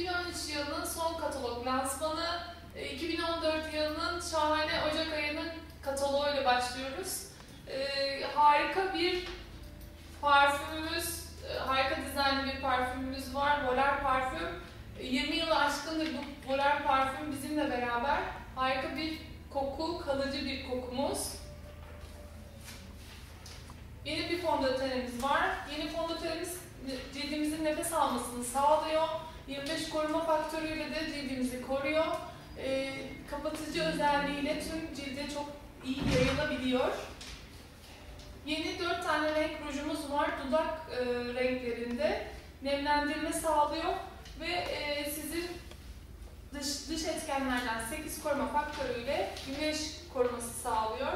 2013 yılının son katalog lansmanı, e, 2014 yılının şahane Ocak ayının kataloğuyla başlıyoruz. E, harika bir parfümümüz, e, harika dizaynlı bir parfümümüz var, Volar parfüm. E, 20 yılı aşkındır bu Volar parfüm bizimle beraber. Harika bir koku, kalıcı bir kokumuz. Yeni bir fondötenimiz var. Yeni fondötenimiz cildimizin nefes almasını sağlıyor. 25 koruma faktörüyle de cildimizi koruyor. Ee, kapatıcı özelliğiyle tüm cilde çok iyi yayılabiliyor. Yeni 4 tane renk rujumuz var dudak e, renklerinde. Nemlendirme sağlıyor ve e, sizin dış, dış etkenlerden 8 koruma faktörüyle güneş koruması sağlıyor.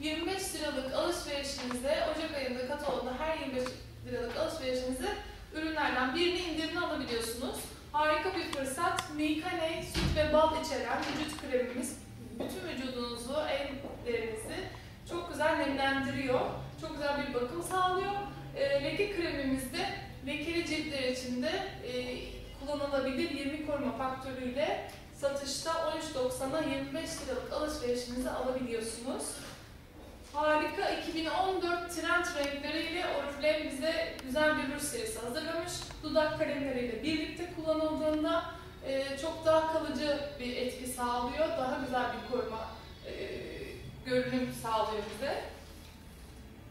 25 liralık alışverişinizde Ocak ayında katalogda her 25 liralık alışverişinizi ürünlerden birini indirimli alabiliyorsunuz. Harika bir fırsat. Milkane süt ve bal içeren vücut kremimiz bütün vücudunuzu, ellerinizi çok güzel nemlendiriyor. Çok güzel bir bakım sağlıyor. E, leke kremimiz de lekeli ciltler için de e, kullanılabilir 20 koruma faktörüyle satışta 13.90'a 25 liralık alışverişinizi alabiliyorsunuz. Harika 2014 trend renkleriyle Oriflame bize güzel bir ruj serisi hazırlamış. Dudak kalemleriyle birlikte kullanıldığında e, çok daha kalıcı bir etki sağlıyor. Daha güzel bir koruma e, görünüm sağlıyor bize.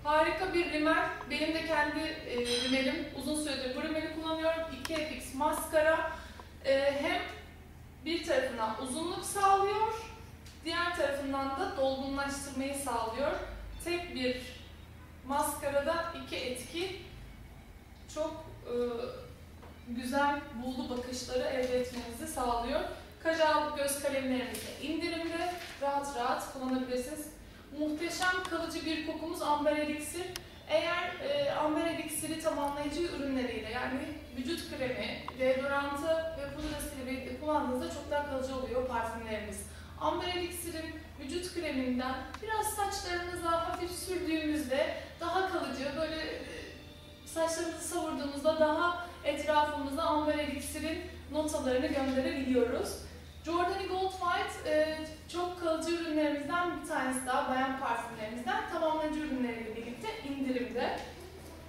Harika bir rimel. Benim de kendi e, rimelim. Uzun süredir bu rimeli kullanıyorum. 2FX maskara. E, hem bir tarafından uzunluk sağlıyor, diğer tarafından da dolgunlaştırmayı sağlıyor. Tek bir maskarada iki etki çok e, güzel buğulu bakışları elde etmenizi sağlıyor. Kajal göz kalemlerimiz de indirimde rahat rahat kullanabilirsiniz. Muhteşem kalıcı bir kokumuz Amber Elixir. Eğer e, Amber Elixir'i tamamlayıcı ürünleriyle yani vücut kremi, deodorantı ve pudrasıyla birlikte kullandığınızda çok daha kalıcı oluyor parfümlerimiz. Amber Elixir'in vücut kreminden biraz saçlarınıza hafif sürdüğümüzde daha kalıcı, böyle e, saçlarımızı savurduğumuzda daha etrafımıza Amber Elixir'in notalarını gönderebiliyoruz. Jordani Gold White çok kalıcı ürünlerimizden bir tanesi daha, bayan parfümlerimizden. Tamamlayıcı ürünleriyle birlikte indirimde.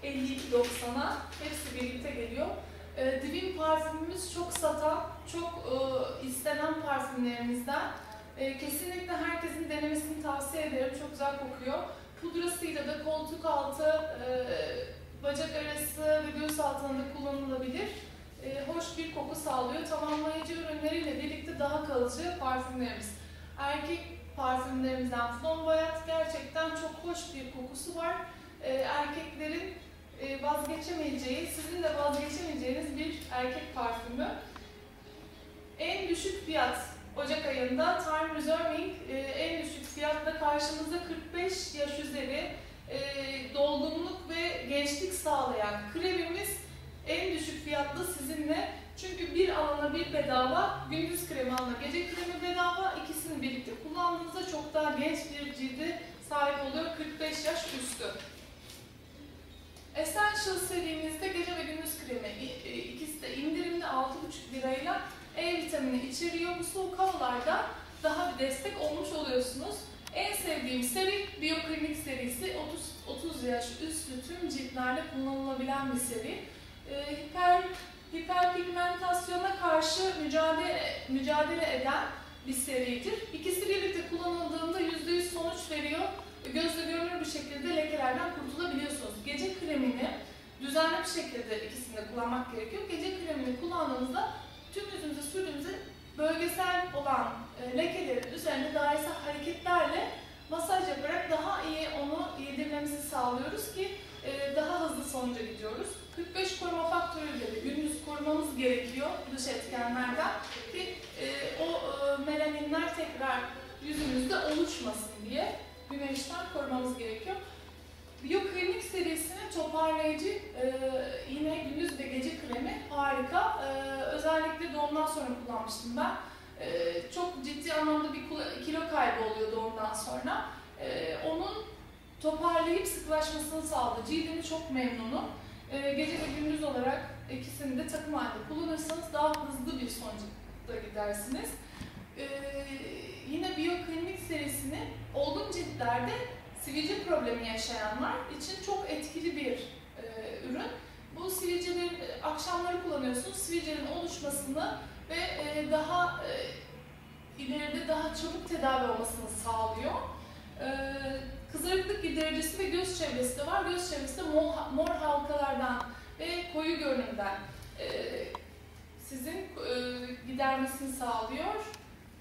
52.90'a hepsi birlikte geliyor. E, Divin parfümümüz çok satan, çok e, istenen parfümlerimizden. E, kesinlikle herkesin denemesini tavsiye ederim. Çok güzel kokuyor. Pudrasıyla da koltuk altı, e, bacak arası ve göğüs altında kullanılabilir. E, hoş bir koku sağlıyor. Tamamlayıcı ürünleriyle birlikte daha kalıcı parfümlerimiz. Erkek parfümlerimizden Flamboyant gerçekten çok hoş bir kokusu var. E, erkeklerin e, vazgeçemeyeceği, sizin de vazgeçemeyeceğiniz bir erkek parfümü. En düşük fiyat Ocak ayında Time Reserving e, en düşük fiyatla karşımızda 45 yaş üzeri e, dolgunluk ve gençlik sağlayan kremimiz en düşük fiyatlı sizinle. Çünkü bir alana bir bedava, gündüz kremi alana gece kremi bedava. İkisini birlikte kullandığınızda çok daha genç bir cildi sahip oluyor 45 yaş üstü. Essential serimizde gece ve gündüz kremi e, ikisi de indirimli 6,5 lirayla E vitamini içeriyor. Bu soğuk havalarda daha bir destek olmuş oluyorsunuz. En sevdiğim seri Bioklinik serisi 30, 30 yaş üstü tüm ciltlerde kullanılabilen bir seri. Ee, hiper, hiperpigmentasyona karşı mücadele, mücadele eden bir seridir. İkisi birlikte kullanıldığında %100 sonuç veriyor. Gözle görünür bir şekilde lekelerden kurtulabiliyorsunuz. Gece kremini düzenli bir şekilde ikisini de kullanmak gerekiyor. Gece kremini kullandığınızda tüm yüzünüze sürdüğünüzde bölgesel olan e, lekelerin üzerinde dairesel hareketlerle masaj yaparak daha iyi onu yedirmemizi sağlıyoruz ki e, daha hızlı sonuca gidiyoruz. 45 koruma faktörüyle de gündüz korumamız gerekiyor dış etkenlerden ki e, o e, melaninler tekrar yüzümüzde oluşmasın diye güneşten korumamız gerekiyor. Biyoklinik serisinin toparlayıcı e, yine gündüz ve gece kremi harika. E, özellikle doğumdan sonra kullanmıştım ben. E, çok ciddi anlamda bir kilo kaybı oluyor doğumdan sonra. E, onun toparlayıp sıkılaşmasını sağladı. Cildimi çok memnunum. E, gece ve gündüz olarak ikisini de takım halinde kullanırsanız daha hızlı bir sonuca gidersiniz. Ee, yine biyoklinik serisini olgun ciltlerde sivilce problemi yaşayanlar için çok etkili bir e, ürün. Bu sivilceleri e, akşamları kullanıyorsunuz. Sivilcenin oluşmasını ve e, daha e, ileride daha çabuk tedavi olmasını sağlıyor. E, kızarıklık gidericisi ve göz çevresi de var. Göz çevresi de mor, mor halkalardan ve koyu görünümden e, sizin e, gidermesini sağlıyor.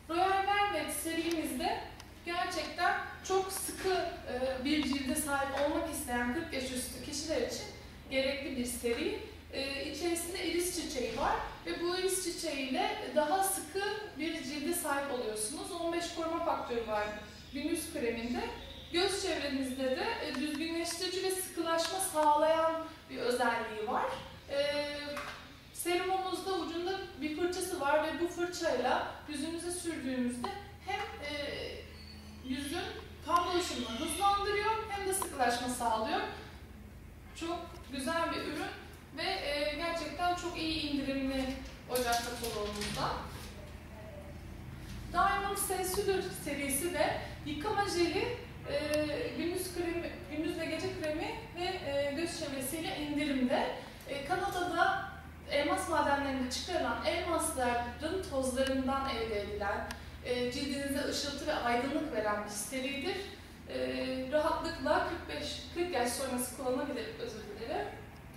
Royal Velvet serimizde gerçekten çok sıkı e, bir cilde sahip olmak isteyen 40 yaş üstü kişiler için gerekli bir seri. E, içerisinde iris çiçeği var ve bu iris çiçeğiyle daha sıkı bir cilde sahip oluyorsunuz. 15 koruma faktörü var günüz kreminde. Göz çevrenizde de e, düzgünleştirici ve sıkılaşma sağlayan bir özelliği var. Serumumuzda ucunda bir fırçası var ve bu fırçayla yüzünüze sürdüğümüzde hem yüzün kan dolaşımını hızlandırıyor hem de sıkılaşma sağlıyor. Çok güzel bir ürün ve e, gerçekten çok iyi indirimli Ocak kataloğumuzda. Diamond Sensular serisi de yıkama jeli, e, gündüz kremi, gündüz ve gece kremi ve e, göz çevresiyle indirimde. E, Kanada'da elmas madenlerinde çıkarılan elmasların tozlarından elde edilen, e, cildinize ışıltı ve aydınlık veren bir seridir. E, rahatlıkla 45-40 yaş sonrası kullanabilir, özür dilerim.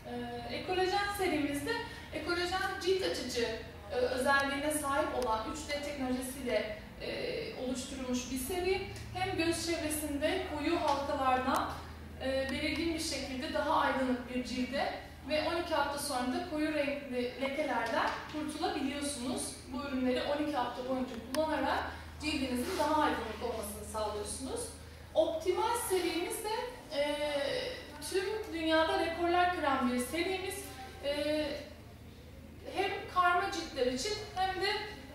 E, ekolojen serimizde ekolojen cilt açıcı e, özelliğine sahip olan 3D teknolojisiyle e, oluşturulmuş bir seri. Hem göz çevresinde koyu halkalardan e, belirgin bir şekilde daha aydınlık bir cilde ve 12 hafta sonra da koyu renkli lekelerden kurtulabiliyorsunuz. Bu ürünleri 12 hafta boyunca kullanarak cildinizin daha aydınlık olmasını sağlıyorsunuz. Optimal serimiz de e, tüm dünyada rekorlar kıran bir serimiz. E, hem karma ciltler için hem de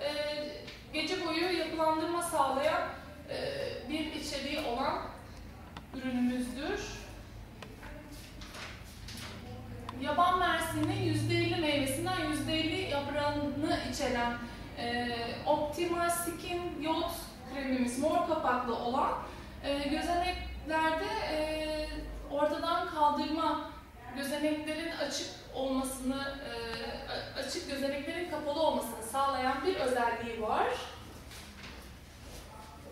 e, gece boyu yapılandırma sağlayan e, bir içeriği olan ürünümüzdür. Yaban mersinin %50 meyvesinden %50 yaprağını içeren e, Optimal Skin Yod kremimiz mor kapaklı olan e, gözeneklerde e, ortadan kaldırma gözeneklerin açık olmasını, e, açık gözeneklerin kapalı olmasını sağlayan bir özelliği var.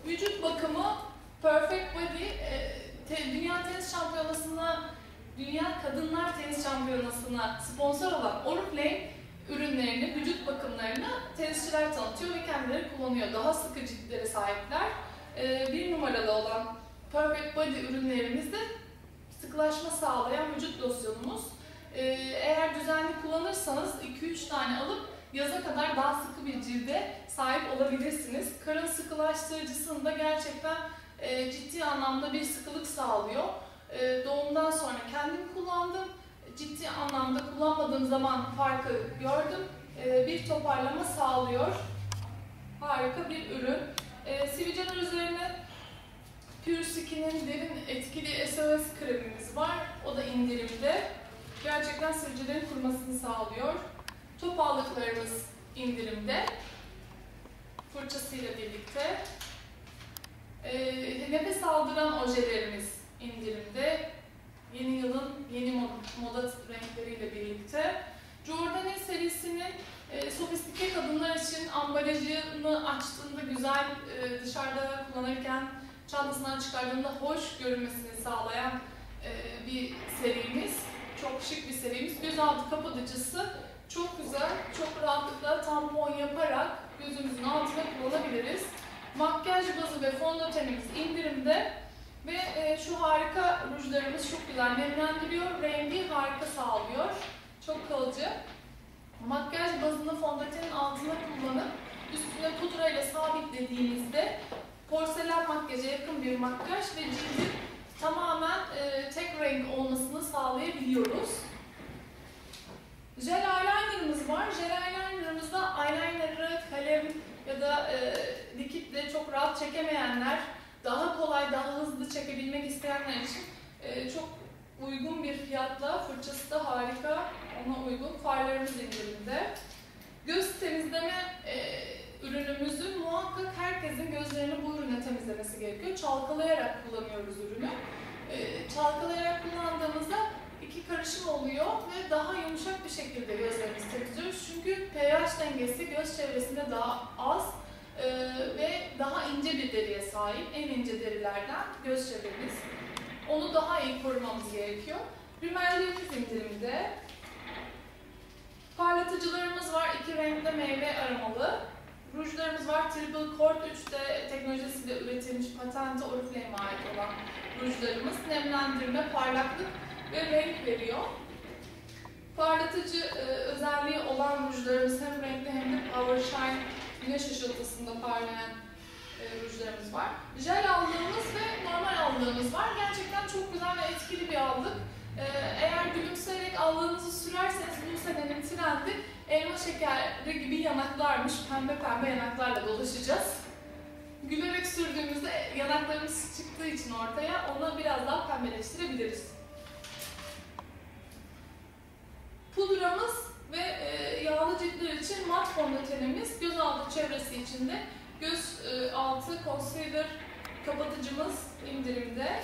Vücut bakımı Perfect Body, e, te, Dünya Tenis Şampiyonası'na, Dünya Kadınlar Tenis Şampiyonası'na sponsor olan Oriflame ürünlerini, vücut bakımlarını tenisçiler tanıtıyor ve kendileri kullanıyor. Daha sıkı ciltlere sahipler. E, bir numaralı olan Perfect Body ürünlerimizde sıkılaşma sağlayan vücut losyonumuz. Ee, eğer düzenli kullanırsanız 2-3 tane alıp yaza kadar daha sıkı bir cilde sahip olabilirsiniz. Karın sıkılaştırıcısında gerçekten e, ciddi anlamda bir sıkılık sağlıyor. E, doğumdan sonra kendim kullandım. Ciddi anlamda kullanmadığım zaman farkı gördüm. E, bir toparlama sağlıyor. Harika bir ürün. E, üzerine Pure Skin'in derin etkili SOS kremimiz var. O da indirimde. Gerçekten sivilcelerin kurumasını sağlıyor. Topallıklarımız indirimde. Fırçasıyla birlikte. E, nefes aldıran ojelerimiz indirimde. Yeni yılın yeni moda renkleriyle birlikte. Giordani serisinin e, sofistike kadınlar için ambalajını açtığında güzel e, dışarıda kullanırken çantasından çıkardığında hoş görünmesini sağlayan e, bir serimiz. Çok şık bir serimiz. Gözaltı kapatıcısı çok güzel, çok rahatlıkla tampon yaparak gözümüzün altına kullanabiliriz. Makyaj bazı ve fondötenimiz indirimde ve e, şu harika rujlarımız çok güzel nemlendiriyor, rengi harika sağlıyor. Çok kalıcı. Makyaj bazını fondötenin altına kullanıp üstüne pudra ile sabitlediğimizde porselen makyaja yakın bir makyaj ve cildin tamamen e, tek renk olmasını sağlayabiliyoruz. Jel eyelinerımız var. Jel eyelinerımızda eyeliner'ı kalem ya da e, likitle çok rahat çekemeyenler, daha kolay, daha hızlı çekebilmek isteyenler için e, çok uygun bir fiyatla, fırçası da harika, ona uygun farlarımız indirimde. Göz temizleme e, ürünümüzü muhakkak herkesin gözlerini bu ürüne temizlemesi gerekiyor. Çalkalayarak kullanıyoruz ürünü. E, çalkalayarak kullandığımızda iki karışım oluyor ve daha yumuşak bir şekilde gözlerimizi temizliyoruz. Çünkü pH dengesi göz çevresinde daha az e, ve daha ince bir deriye sahip. En ince derilerden göz çevremiz. Onu daha iyi korumamız gerekiyor. Rimellerimiz indirimde. Parlatıcılarımız var. iki renkte meyve aromalı. Rujlarımız var. Triple Court 3D teknolojisiyle üretilmiş patente Oriflame'e ait olan rujlarımız. Nemlendirme, parlaklık ve renk veriyor. Parlatıcı e, özelliği olan rujlarımız hem renkli hem de Power Shine güneş ışıltısında parlayan e, rujlarımız var. Jel aldığımız ve normal aldığımız var. Gerçekten çok güzel ve etkili bir aldık. E, eğer gülümseyerek aldığınızı sürerseniz bu senenin trendi elma şekeri gibi yanaklarmış. Pembe pembe yanaklarla dolaşacağız. Gülerek sürdüğümüzde yanaklarımız çıktığı için ortaya onu biraz daha pembeleştirebiliriz. Pudramız ve e, yağlı ciltler için mat fondötenimiz, göz altı çevresi için de göz e, altı concealer kapatıcımız indirimde.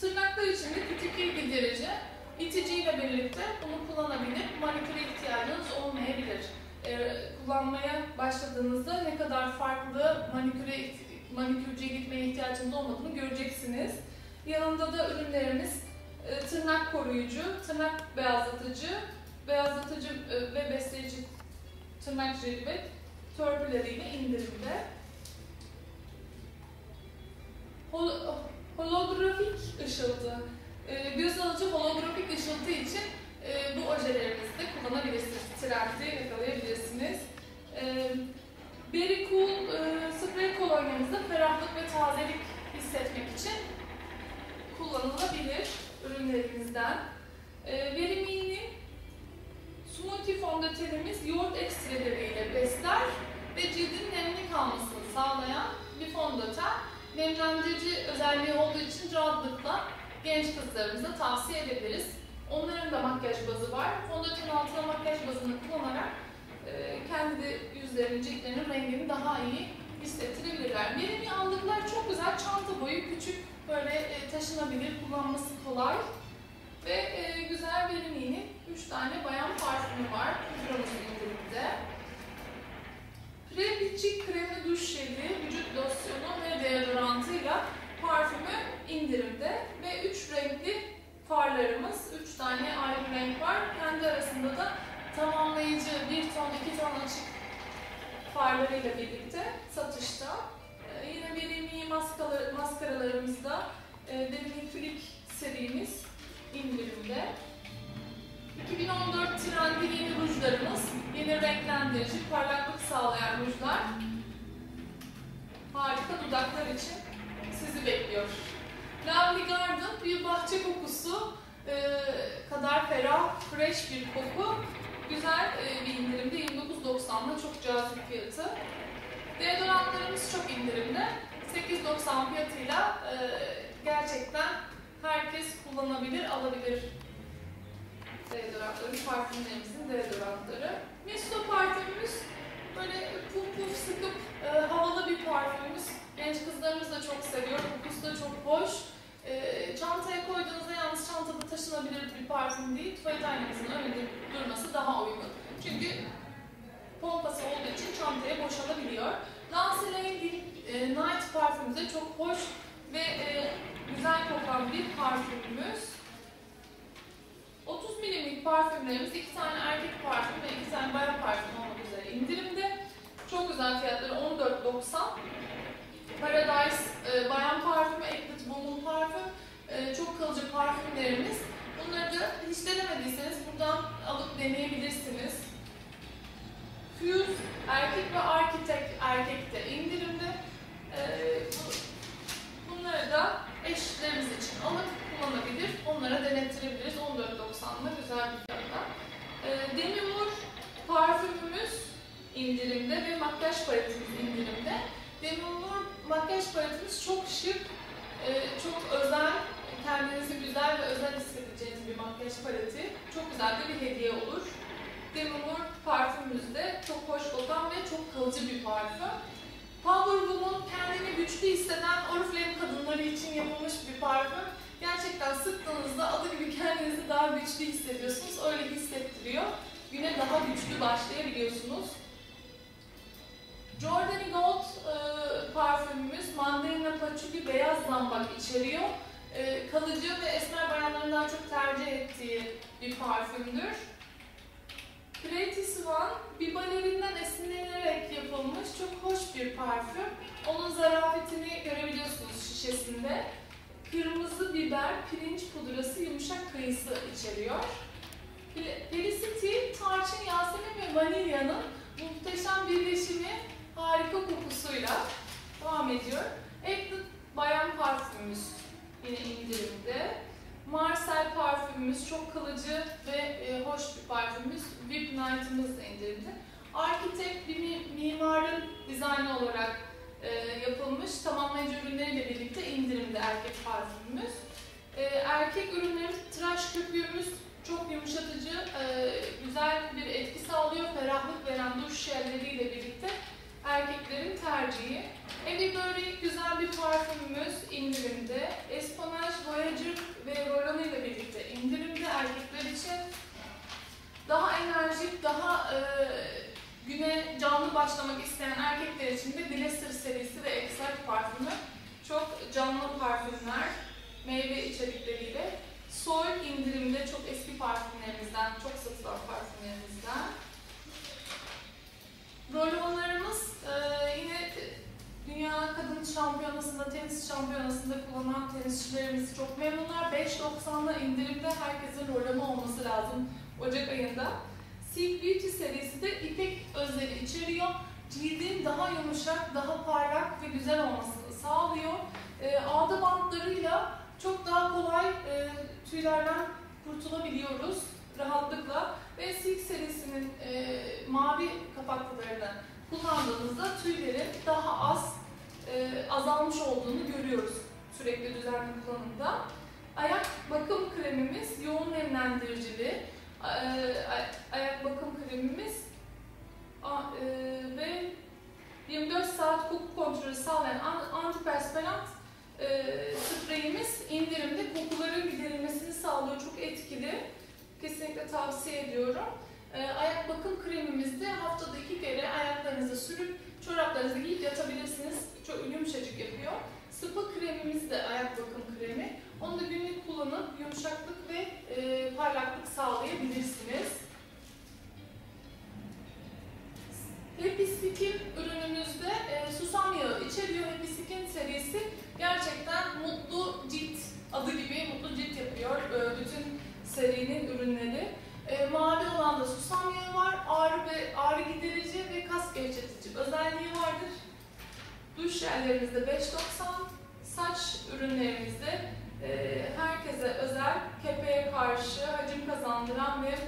Tırnaklar için de küçük bir giderici, iticiyle birlikte bunu kullanabilir. Maniküre ihtiyacınız olmayabilir. E, kullanmaya başladığınızda ne kadar farklı maniküre manikürcüye gitmeye ihtiyacınız olmadığını göreceksiniz. Yanında da ürünlerimiz e, tırnak koruyucu, tırnak beyazlatıcı, beyazlatıcı e, ve besleyici tırnak jeli ve törpüleriyle indirimde. Hol holografik ışıltı, e, göz alıcı holografik ışıltı için e, bu ojelerimizi de kullanabilirsiniz. Trendi yakalayabilirsiniz. E, Berry Cool e, sprey kolonyamızda ferahlık ve tazelik hissetmek için kullanılabilir ürünlerimizden. E, Verimini smoothie fondötenimiz yoğurt ekstreleriyle besler ve cildin nemli kalmasını sağlayan bir fondöten. Nemlendirici özelliği olduğu için rahatlıkla genç kızlarımıza tavsiye edebiliriz. Onların da makyaj bazı var. Fondöten altına makyaj bazını kullanarak e, kendi yüzlerinin, ciltlerinin rengini daha iyi hissettirebilirler. Verimi aldıklar çok güzel. Çanta boyu küçük, böyle e, taşınabilir, kullanması kolay. Ve e, güzel verimliğinin 3 tane bayan parfümü var. Pudramızın indirimde. Prebicik kremi duş jeli, vücut losyonu ve deodorantıyla parfümü indirimde. Ve 3 renkli farlarımız, 3 tane ayrı renk var. Kendi arasında da tamamlayıcı 1 ton, 2 ton açık farlarıyla birlikte satışta. Ee, yine verimli maskaralarımızda e, Derin Flick serimiz indirimde. 2014 trendi yeni rujlarımız, yeni renklendirici, parlaklık sağlayan rujlar. Harika dudaklar için sizi bekliyor. Lovely Garden bir bahçe kokusu e, kadar ferah, fresh bir koku. Güzel e, bir indirimde 29.90'da çok cazip fiyatı. Deodorantlarımız çok indirimde. 8.90 fiyatıyla e, gerçekten herkes kullanabilir, alabilir deodorantları, parfümlerimizin deodorantları. Misto parfümümüz böyle puf puf sıkıp e, havalı bir parfümümüz. Genç kızlarımız da çok seviyor, kokusu da çok hoş. E, çantaya koyduğunuzda yalnız çantada taşınabilir bir parfüm değil, tuvalet aynamızın önünde durması daha uygun. Çünkü pompası olduğu için çantaya boşalabiliyor. Nancy Lane e, Night parfümümüz de çok hoş ve e, güzel kokan bir parfümümüz. 30 milimlik parfümlerimiz, iki tane erkek parfüm ve iki tane bayan parfüm olmak üzere indirimde. Çok güzel fiyatları 14.90. Paradise e, bayan parfümü, Eclat Woman parfüm, e, çok kalıcı parfümlerimiz. Bunları da hiç denemediyseniz buradan alıp deneyebilirsiniz. Fuse erkek ve Architect erkekte indirimde. E, bunları da eşlerimiz için alıp. 14.90'da güzel bir fiyatla. E, Demi Moore parfümümüz indirimde ve makyaj paletimiz indirimde. Demi Moore makyaj paletimiz çok şık, e, çok özel, kendinizi güzel ve özel hissedeceğiniz bir makyaj paleti çok güzel de bir hediye olur. Demi Moore parfümümüz de çok hoş kokan ve çok kalıcı bir parfüm. Woman kendini güçlü hisseden Oriflame kadınları için yapılmış bir parfüm. Gerçekten sıktığınızda adı gibi kendinizi daha güçlü hissediyorsunuz. Öyle hissettiriyor. Güne daha güçlü başlayabiliyorsunuz. Jordany Gold e, parfümümüz mandalina patchouli beyaz zambak içeriyor. E, kalıcı ve esmer bayanların daha çok tercih ettiği bir parfümdür. Pretty Swan bir balerinden esinlenerek yapılmış çok hoş bir parfüm. Onun zarafetini görebiliyorsunuz şişesinde. Kırmızı biber, pirinç pudrası, yumuşak kayısı içeriyor. Felicity, tarçın, yasemin ve vanilyanın muhteşem birleşimi harika kokusuyla devam ediyor. Acted bayan parfümümüz yine indirimde. Marcel parfümümüz çok kalıcı ve e, hoş bir parfümümüz. Da indirimde. Architect bir mimarın dizaynı olarak e, yapılmış tamamlayıcı ürünleriyle birlikte indirimde erkek parfümümüz. E, erkek ürünlerimiz tıraş köpüğümüz çok yumuşatıcı, e, güzel bir etki sağlıyor. Ferahlık veren duş jelleriyle birlikte erkeklerin tercihi. Evi böyle güzel bir parfümümüz indirimde. Espionage, Voyager ve Rolano ile birlikte indirimde erkekler için. Daha enerjik, daha e, güne canlı başlamak isteyen erkekler için de Glasser serisi ve Excite parfümü. Çok canlı parfümler, meyve içerikleriyle. Soul indirimde çok eski parfümlerimizden, çok satılan parfümlerimizden. Rolonlarımız e, yine Dünya Kadın Şampiyonası'nda, tenis şampiyonasında kullanılan tenisçilerimiz çok memnunlar. 5.90'la indirimde herkesin rolonu olması lazım Ocak ayında. Silk Beauty serisi de ipek özleri içeriyor. Cildin daha yumuşak, daha parlak ve güzel olmasını sağlıyor. E, ağda bantlarıyla çok daha kolay e, tüylerden kurtulabiliyoruz rahatlıkla. Ve Silk serisinin e, mavi kapaklılarını kullandığımızda tüylerin daha az e, azalmış olduğunu görüyoruz sürekli düzenli kullanımda. Ayak bakım kremimiz yoğun nemlendiricili. E, ayak bakım kremimiz e, ve 24 saat koku kontrolü sağlayan antiperspirant e, spreyimiz indirimde kokuların giderilmesini sağlıyor. Çok etkili. Kesinlikle tavsiye ediyorum. E, ayak bakım kremimizde haftada iki kere ayaklarınıza sürüp çoraplarınızı giyip yatabilirsiniz. Çok yumuşacık yapıyor. Spa kremimiz de ayak bakım kremi. Onu da günlük kullanıp yumuşaklık ve e, parlaklık sağlayabilirsiniz. Happy Stick'in ürünümüzde e, susam yağı içeriyor. Happy Stick'in serisi gerçekten mutlu cilt adı gibi mutlu cilt yapıyor. E, bütün serinin ürünleri. E, mavi olan da susam yağı var. Ağrı ve ağrı giderici ve kas gevşetici özelliği vardır. Duş jellerimizde 5.90, saç ürünlerimizde herkese özel kepeğe karşı hacim kazandıran ve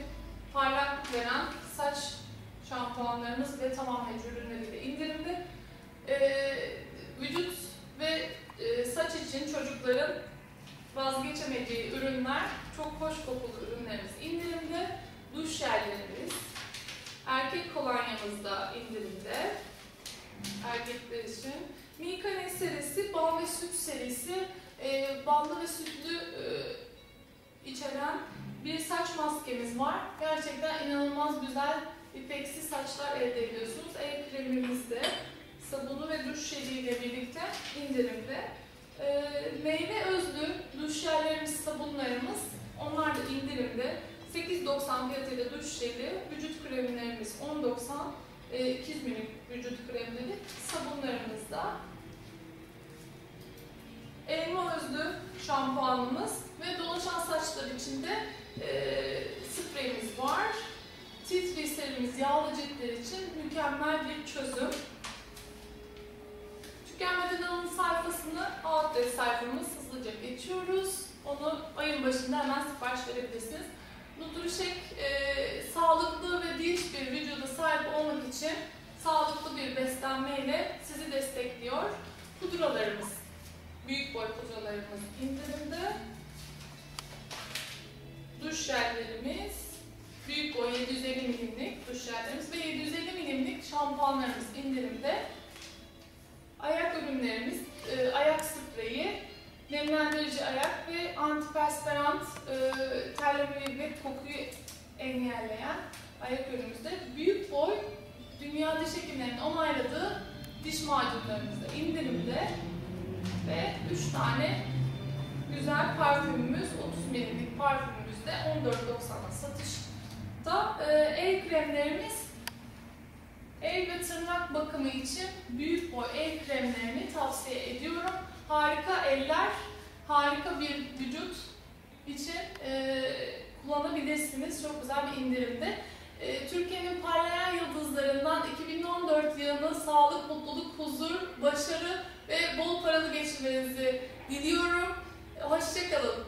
parlaklık veren saç şampuanlarımız ve tamamlayıcı ürünleriyle indirimde. E, vücut ve e, saç için çocukların vazgeçemediği ürünler, çok hoş kokulu ürünlerimiz indirimde. Duş jellerimiz, erkek kolonyamız da indirimde. Erkekler için. Milkane serisi, bal ve süt serisi, e, ballı ve sütlü e, içeren bir saç maskemiz var. Gerçekten inanılmaz güzel ipeksi saçlar elde ediyorsunuz. El kremimizde sabunu ve duş jeliyle birlikte indirimde. E, meyve özlü duş jellerimiz, sabunlarımız onlar da indirimde. 8.90 fiyatıyla duş jeli, vücut kremlerimiz 10.90, e, ikiz minik vücut kremleri, sabunlarımız da. Elma özlü şampuanımız ve dolaşan saçlar için de e, spreyimiz var. Titri yağlı ciltler için mükemmel bir çözüm. Tükenmeden alın sayfasını outlet sayfamız hızlıca geçiyoruz. Onu ayın başında hemen sipariş verebilirsiniz. Nutrişek e, sağlıklı ve dinç bir vücuda sahip olmak için sağlıklı bir beslenmeyle sizi destekliyor. Pudralarımız, büyük boy pudralarımız indirimde. duş jellerimiz, büyük boy 750 milimlik duş jellerimiz ve 750 milimlik şampuanlarımız indirimde. Ayak ürünlerimiz, e, ayak spreyi, nemlendirici ayak ve antiperspirant, e, terlemeyi ve kokuyu engelleyen ayak ürünümüzde büyük boy dünya diş hekimlerinin onayladığı diş macunlarımızda indirimde ve 3 tane güzel parfümümüz 30 ml'lik parfümümüz de 14.90'a satışta. Ee, el kremlerimiz el ve tırnak bakımı için büyük boy el kremlerini tavsiye ediyorum. Harika eller, harika bir vücut için e, kullanabilirsiniz. Çok güzel bir indirimde. E, Türkiye'nin parlayan yıldızlarından 2014 yılının sağlık, mutluluk, huzur, başarı ve bol paralı geçirmenizi diliyorum. Hoşçakalın.